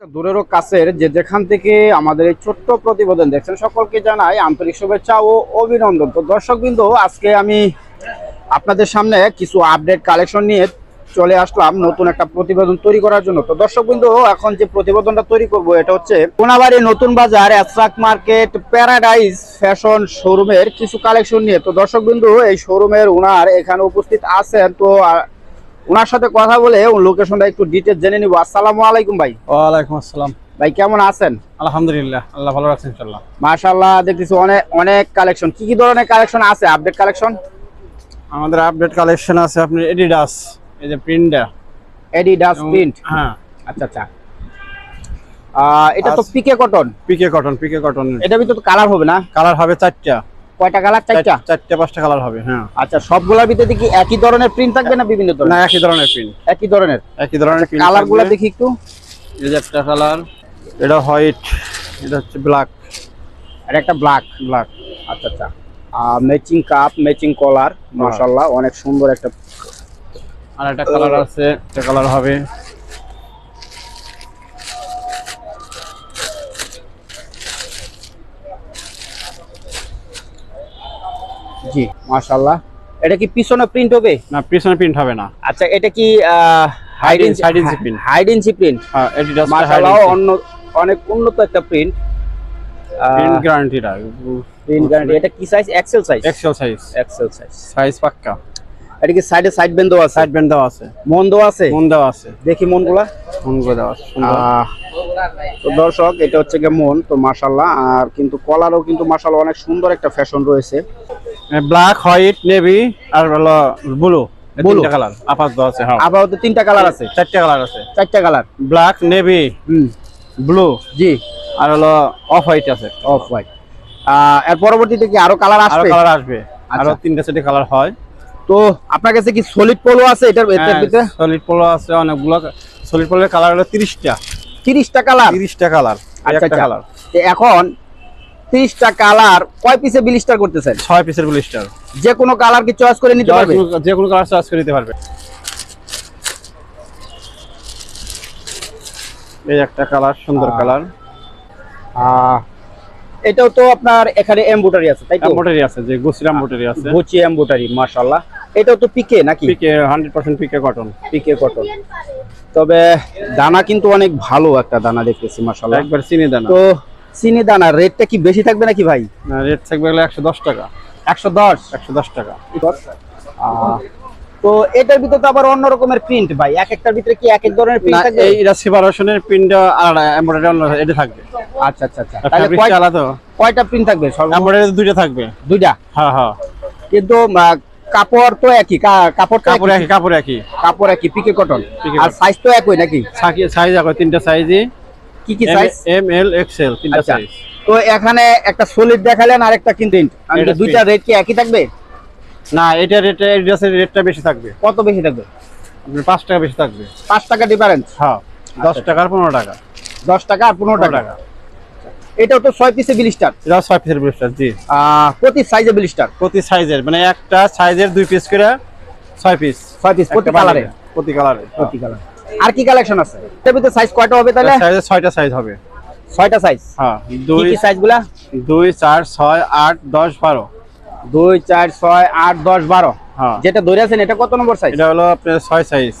দূরেরও কাছের যে যেখান থেকে আমাদের এই ছোট্ট প্রতিবেদন দেখছেন, সকলকে জানাই আন্তরিক শুভেচ্ছা ও অভিনন্দন। তো দর্শকবৃন্দ, আজকে আমি আপনাদের সামনে কিছু আপডেট কালেকশন নিয়ে চলে আসলাম, নতুন একটা প্রতিবেদন তৈরি করার জন্য। তো দর্শকবৃন্দ, এখন যে প্রতিবেদনটা তৈরি করব, এটা হচ্ছে কোনাবাড়ি নতুন বাজার অ্যাসরাক মার্কেট প্যারাডাইজ ফ্যাশন শোরুমের কিছু কালেকশন নিয়ে। তো দর্শকবৃন্দ, এই শোরুমের ওনার এখানে উপস্থিত আছেন, তো ওনার সাথে কথা বলে লোকেশনটা একটু ডিটেল জেনে নিব। আসসালামু আলাইকুম ভাই। ওয়ালাইকুম আসসালাম। ভাই কেমন আছেন? আলহামদুলিল্লাহ আল্লাহ ভালো রাখছেন ইনশাল্লাহ মাশাআল্লাহ দেখতেছি অনেক অনেক কালেকশন কি কি ধরনের কালেকশন আছে? আপডেট কালেকশন আমাদের আপডেট কালেকশন আছে আপনি এডিডাস এই যে প্রিন্টটা এডিডাস প্রিন্ট হ্যাঁ। আচ্ছা আচ্ছা। এটা তো। Pique cotton pique cotton pique cotton এটা ভিতরে তো কালার হবে না? কালার হবে চারটা। কয়টা কালার? চারটা? চারটা পাঁচটা কালার হবে হ্যাঁ। আচ্ছা সবগুলোর ভিতরে কি একই ধরনের প্রিন্ট থাকবে না বিভিন্ন না ধরনের একই ধরনের প্রিন্ট একই ধরনের? একই ধরনের প্রিন্ট কালারগুলো দেখি একটু। এই যে একটা কালার। এটা হোয়াইট এটা হচ্ছে ব্ল্যাক। আর একটা ব্ল্যাক। ব্ল্যাক। আচ্ছা আচ্ছা। ম্যাচিং কাপ ম্যাচিং কলার মাশাআল্লাহ অনেক সুন্দর একটা আর একটা কালার আছে একটা কালার হবে। জি মাশাআল্লাহ। এটা কি পিছনে প্রিন্ট হবে? না পিছনে প্রিন্ট হবে না। আচ্ছা এটা কি in the hide inch print হ্যাঁ মাশাআল্লাহ অন্য অনেক উন্নত একটা প্রিন্ট প্রিন্ট গ্যারান্টিটা প্রিন্ট গ্যারান্টি এটা কি size XL size XL size XL size size পাক্কা। এটা কি সাইডে সাইড বেন্ড দেওয়া আছে? সাইড ব্যান্ড দেওয়া আছে। মন দেওয়া আছে? মন দেওয়া আছে। দেখি মনগুলা। মন করে দেওয়া আছে তো দর্শক এটা হচ্ছে গিয়ে মন তো মাশাল্লাহ আর কিন্তু কলারও কিন্তু মাশাল্লাহ অনেক সুন্দর একটা ফ্যাশন রয়েছে। ব্ল্যাক হোয়াইট নেভি আর হলো ব্লু. তিনটা কালার আপাতত আছে হ্যাঁ। আপাতত তিনটা কালার আছে। চারটা কালার আছে। চারটা কালার ব্ল্যাক নেভি ব্লু জি। আর হলো অফ হোয়াইট আছে। অফ হোয়াইট এর পরবর্তীতে কি আরও কালার আরও আসবে? কালার আসবে। আরও আচ্ছা। তিনটা সেটে কালার হয়। তো আপনার কাছে কি সলিড পোলো আছে এটার হ্যাঁ, ভিতরে? সলিড পোলো আছে অনেকগুলো সলিড পোলোর কালার হলো তিরিশটা। তিরিশটা কালার তিরিশটা কালার আচ্ছা আচ্ছা। কালার এখন তিরিশটা কালার কয় পিসে বিলিস্টার করতেছেন? ছয় পিসের ব্লিস্টার। যে কোনো কালার কি চয়েস করে নিতে পারবে? যে কোনো কালার চয়েস করে নিতে পারবে। এই একটা কালার সুন্দর কালার। এটাও তো আপনার এখানে এমব্রয়ডারি আছে তাই তো? এম্বোটারি আছে যে গুছির এম্বোটারি আছে। গুচি এমব্রয়ডারি মাশাআল্লাহ। এটাও তো পিকে নাকি? Pique hundred percent pique cotton pique cotton তবে দানা কিন্তু অনেক ভালো একটা দানা দেখতেছি মাশাআল্লাহ। একবার চিনি দেন। তো চিনি দানা রেটটা কি বেশি থাকবে নাকি ভাই? রেট থাকবে একশো দশ টাকা। একশো দশ? একশো দশ টাকা। তো এটার ভিতরে তো আবার অন্য রকমের প্রিন্ট ভাই। এক একটার ভিতরে কি এক এক ধরনের প্রিন্ট থাকবে? এই এটা সেপারেশনের পিনটা আলাদা এমব্রয়ডারি অন্য এটা থাকবে। আচ্ছা আচ্ছা আচ্ছা। তাহলে ফ্যাব্রিকটা কয়- আলাদা। কয়টা প্রিন্ট থাকবে? সর্ব- এমব্রয়ডারি দুইটা থাকবে। দুইটা? হ্যাঁ হ্যাঁ। কিন্তু কাপড় তো একই কাপড় কাপড় একই একই কাপড় একই। কাপড় একই পিকে কটন আর সাইজ তো একই নাকি? সাইজ আছে তিনটা সাইজই কি কি সাইজ এম এল এক্সেল তিনটা আচ্ছা। সাইজ তো এখানে একটা সলিড দেখালেন আর একটা কিন্তু এটা দুইটা রেট কি একই থাকবে? না এটা রেটে এই ড্রেসের রেটটা বেশি থাকবে। কত বেশি থাকবে? আপনার পাঁচ টাকা বেশি থাকবে। পাঁচ টাকা ডিফারেন্স হ্যাঁ দশ আচ্ছা। টাকা আর পনেরো টাকা। দশ টাকা আর পনেরো পনেরো টাকা। টাকা। এটাও তো ছয় পিসে বিলিস্টার এটা ছয় পিসের ব্লিস্টার জি। প্রতি সাইজে বিলিস্টার প্রতি সাইজের মানে একটা সাইজের দুই পিস করে ছয় পিস ছয় পিস প্রতি কালারে প্রতি কালারে প্রতি কালার আর কি কালেকশন আছে? এটার ভিতরে সাইজ কয়টা হবে তাহলে? সাইজের ছয়টা সাইজ হবে। ছয়টা সাইজ হ্যাঁ দুই কি সাইজগুলা? দুই চার ছয় আট দশ বারো। দুই চার ছয় আট দশ বারো? হ্যাঁ। যেটা ধরে আছেন এটা কত নম্বর সাইজ এটা হলো আপনার ছয় সাইজ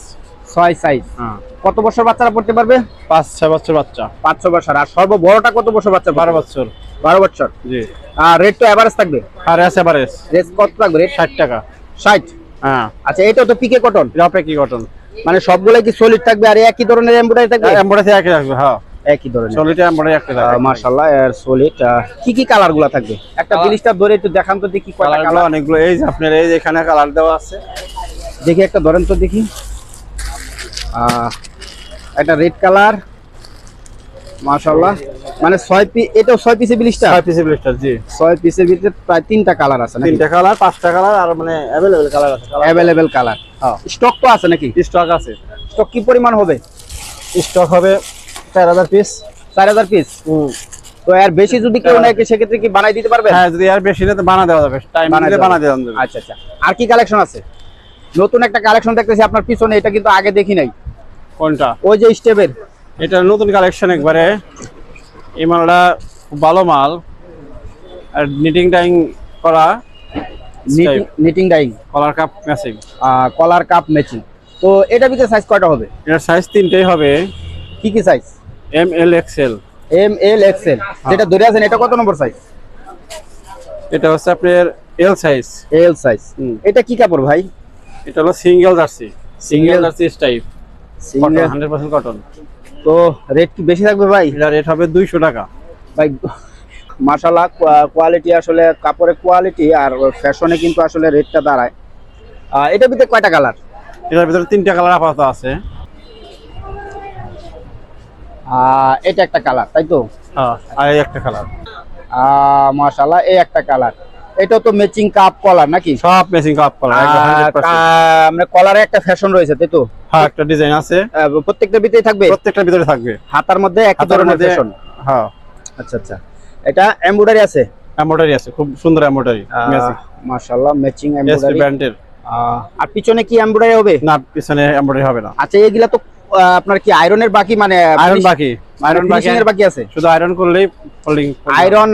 ছয় সাইজ হ্যাঁ। কত বছর বাচ্চারা পড়তে পারবে? পাঁচ ছয় বছর বাচ্চা। পাঁচশো বছর। আর সর্ব বড়টা কত বছর বাচ্চা বারো বছর। বারো বছর। জি। আর রেট তো এভারেজ থাকবে? আর এস এভারেজ রেট কত থাকবে? রেট ষাট টাকা। ষাট? হ্যাঁ। আচ্ছা এটা তো পিকে কটন এটা আপনি কি কটন মানে সবগুলাই কি সলিড থাকবে আর একই ধরনের এমব্রয়ডারি থাকবে? এম্বয়ডারি একই থাকবে হ্যাঁ। একই ধরনের। চলিটা এম্বয়ডারি একই থাকবে। মাশাআল্লাহ এর সলিড কি কি কালারগুলা থাকবে? একটা জিনিসটা ধরে একটু দেখান তো দেখি কয়টা কালার অনেকগুলো এই যে আপনার এই যে এখানে কালার দেওয়া আছে। দেখি একটা ধরেন তো দেখি। আহ, একটা রেড কালার মাশাআল্লাহ। মানে ছয় পিস এটাও ছয় পিসে বিলিশটা ছয় পিসের ব্লিস্টার জি। ছয় পিসের ভিতরে প্রায় তিনটা কালার আছে তিনটা কালার পাঁচটা কালার আর মানে অ্যাভেলেবেল কালার আছে অ্যাভেলেবেল কালার স্টক তো আছে নাকি? স্টক আছে। স্টক কি পরিমাণ হবে? স্টক হবে চার হাজার পিস চার হাজার পিস তো এর বেশি যদি কেউ নেয় সেক্ষেত্রে কি বানাই দিতে পারবে? হ্যাঁ যদি আর বেশি নিতে বানা দেওয়া যাবে। টাইম দিলে বানা। দেওয়া যাবে। আচ্ছা আচ্ছা। আর কি কালেকশন আছে? নতুন একটা কালেকশন দেখতেছি আপনার পিছনে এটা কিন্তু আগে দেখি নাই। কোনটা? ওই যে স্টেপের। এটা নতুন কালেকশন একবারে। এই মালটা ভালো মাল। আর নিটিং টাইং করা knitting dyeing collar cuff matching collar cuff matching তো এটা ভিতরে সাইজ কয়টা হবে? এটার সাইজ তিনটেই হবে। কি কি size M L XL M L XL যেটা ধরে আছেন এটা কত নম্বর সাইজ এটা হচ্ছে আপনার এল সাইজ এল সাইজ। এটা কি কাপড় ভাই? এটা হলো single jersey. Single jersey type Single- hundred percent cotton তো রেট কি বেশি থাকবে ভাই? এটা রেট হবে দুইশো টাকা। ভাই মাশাল্লাহ কোয়ালিটি আসলে কাপড়ের কোয়ালিটি আর ফ্যাশনে কিন্তু আসলে রেটটা দাঁড়ায়। এটার ভিতরে কয়টা কালার এটার ভিতরে তিনটা কালার আপাতত আছে। এটা একটা কালার তাই তো? হ্যাঁ আর এই একটা কালার মাশাল্লাহ এই একটা কালার এটা তো ম্যাচিং কাপ কলার নাকি? সব ম্যাচিং কাপ 100% মানে কলারে একটা ফ্যাশন রয়েছে তাই তো? হ্যাঁ একটা ডিজাইন আছে। আহ, প্রত্যেকটার ভিতরে থাকবে? প্রত্যেকটার ভিতরে থাকবে। হাতার মধ্যে একই ধরনের ফ্যাশন হ্যাঁ। আচ্ছা আচ্ছা। এটা এমব্রয়ডারি আছে? এমব্রয়ডারি আছে খুব সুন্দর এমব্রয়ডারি ম্যাচিং মাশাল্লাহ ম্যাচিং এমব্রয়ডারি ব্র্যান্ডের আর পিছনে কি এমব্রয়ডারি হবে? না পিছনে এমব্রয়ডারি হবে না। আচ্ছা এগুলা তো আপনার কি আয়রনের বাকি মানে আয়রন বাকি। আয়রন বাকি finishing এর বাকি আছে? শুধু আয়রন করলেই ফোল্ডিং আয়রন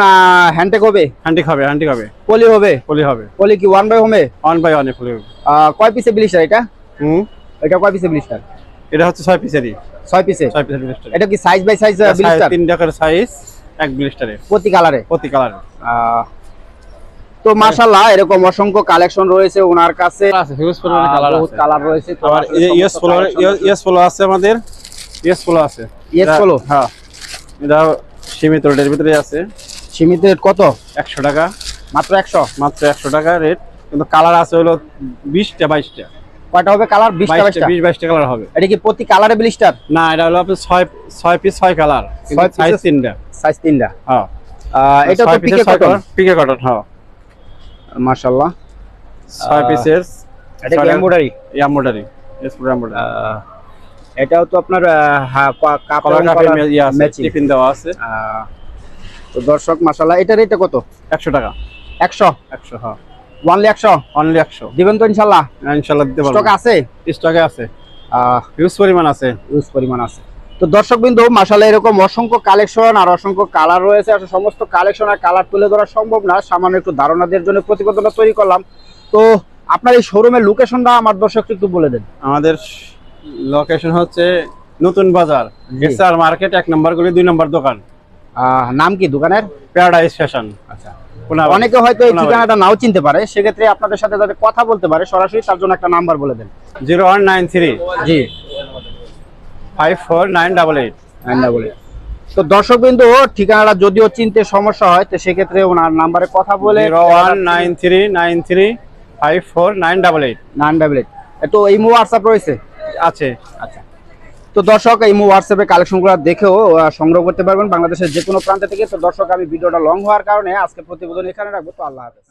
হ্যান্ডটেক হবে হ্যান্ডিক হবে হ্যান্ডিক হবে পলি হবে? পলি হবে। পলি কি one by one by poly হবে কয় পিসে ব্লিস্টার এটা? হুম? এটা কয় পিসে ব্লিস্টার এটা হচ্ছে ছয় পিসেরই ছয় পিসে ছয় পিসের ব্লিস্টার এটা কি সাইজ বাই সাইজ ব্লিস্টার তিন টাকার সাইজ এক ব্লিস্টারে প্রতি কালারে প্রতি কালার তো মাশাল্লাহ এরকম অসংখ্য কালেকশন রয়েছে ওনার কাছে। আছে হিউজ পরিমাণে কালার আছে। কালার রয়েছে। তো আবার ইয়েস ফলো ইয়েস ফলো আছে আমাদের। ইয়েস ফলো আছে। Yes এটা- হ্যাঁ। এটা সীমিত রেটের ভিতরে আছে। সীমিত rate কত? একশো টাকা। মাত্র একশো? মাত্র একশো টাকা রেট কিন্তু কালার আছে হলো বিশটা বাইশটা। কয়টা হবে কালার বিশটা বাইশটা বাইশটা? বিশ বাইশটা কালার হবে। এটা কি প্রতি কালারে ব্লিস্টার না এটা হলো আপনার ছয় ছয় পিস ছয় কালার সাইজ তিনটা। সাইজ তিনটা? হ্যাঁ। এটা তো পিকে কটন পিকে কটন হ্যাঁ। মাশাল্লাহ ছয় পিসের এটা কি এমব্রয়ডারি এমব্রয়ডারি এস এমব্রয়ডারি এটাও তো আপনার ইয়ে আছে matching। টিফিন দেওয়া আছে। তো দর্শক মাশাল্লাহ এটা রেটটা কত? একশো টাকা। একশো? একশো হ্যাঁ। ওয়ানলি একশো? অনলি একশো। দিবেন তো ইনশাল্লাহ ইনশাল্লাহ দিতে স্টক আছে? স্টকে আছে। হিউজ পরিমাণ আছে। ইউজ পরিমাণ আছে। তো দর্শক বিন্দু মাসাল্লাহ এরকম অসংখ্য কালেকশন আর অসংখ্য কালার রয়েছে। আর সমস্ত কালেকশন আর কালার তুলে ধরা সম্ভব না। সামান্য একটু জন্য প্রতিবেদনটা তৈরি করলাম। তো আপনার এই শোরুমের লোকেশনটা আমার দর্শককে একটু বলে দেন। আমাদের লোকেশন হচ্ছে নতুন বাজার। এসআর মার্কেট এক নম্বর গলি দুই নম্বর দোকান। নাম কি দোকানের? প্যারাডাইস ফ্যাশন আচ্ছা। অনেকে হয়তো এই ঠিকানাটা নাও চিনতে পারে সেক্ষেত্রে আপনাদের সাথে যাতে কথা বলতে পারে সরাসরি তার জন্য একটা নাম্বার বলে দেন। Zero one nine three. জি। Five four nine double eight. Number বলে তো দর্শক বিন্দু ঠিকানাটা যদিও চিনতে সমস্যা হয় তো সেক্ষেত্রে ওনার নাম্বারে কথা বলে one nine three nine three five four nine double eight. Nine double eight. তো এই মো হোয়াটসঅ্যাপ রয়েছে? আছে। আচ্ছা। তো দর্শক এই হোয়াটসঅ্যাপে কালেকশনগুলো দেখেও সংগ্রহ করতে পারবেন বাংলাদেশের যে কোনো প্রান্ত থেকে। তো দর্শক আমি ভিডিওটা লং হওয়ার কারণে আজকে প্রতিবেদন এখানে রাখব। তো আল্লাহ হাফেজ।